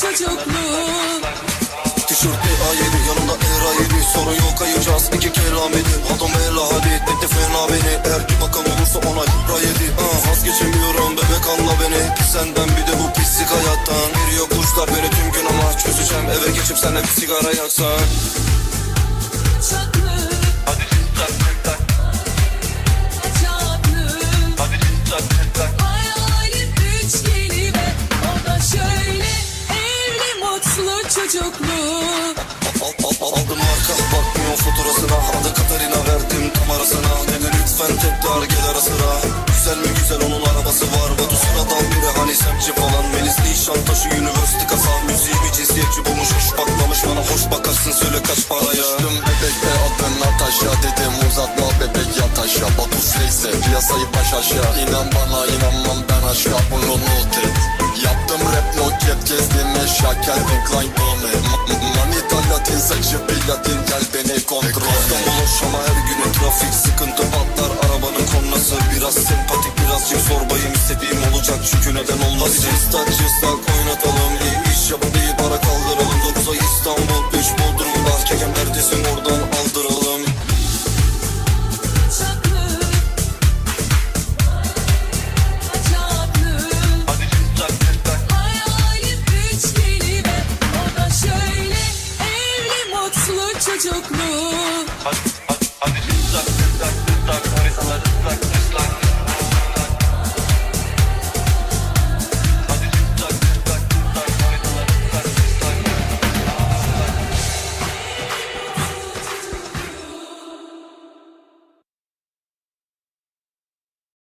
çocuklu Tişörtte ayeni yanımda er ayeni Sorun yok ayıracağız. İki kelameni Adam el hadi. Dedi fena beni. Eğer ki makam olursa ona rayedi ah, Vazgeçemiyorum. Bebek anla beni. Senden bir de bu pislik hayattan. Giriyor kuşlar beni. Tüm gün ama çözeceğim. Eve geçip senle bir sigara yaksak çocuklu. Al, al, al, aldım marka bakmıyor fotoğrafına Adı Katarina verdim tam arasına Dedi lütfen tekrar gel ara sıra? Güzel mi güzel onun arabası var. Batu sıradan biri hani semtçi falan. Melis Nişantaşı Üniversite kasa. Müziği bir cinsiyetçi bulmuş hoş bakmamış. Bana Hoş bakarsın söyle kaç paraya. Düştüm bebekte adın Natasha. Dedim uzatma bebek yat aşağı. Batu Flexe piyasayı baş aşağı. İnan bana inanmam ben aşağı. Bunu not et Calvin Klein Dome Manita Latin saçı Pilatin gel beni kontrol İstanbul hoş ama her günü trafik sıkıntı patlar Arabanın kornası. Biraz sempatik birazcık zorbayım istediğim olacak çünkü neden olmaz Hadi cıstak cıstak oynatalım iyi iş yapıp iyi para kaldıralım. 9 ay İstanbul 3 Bodrum'da Kekem neredesin oradan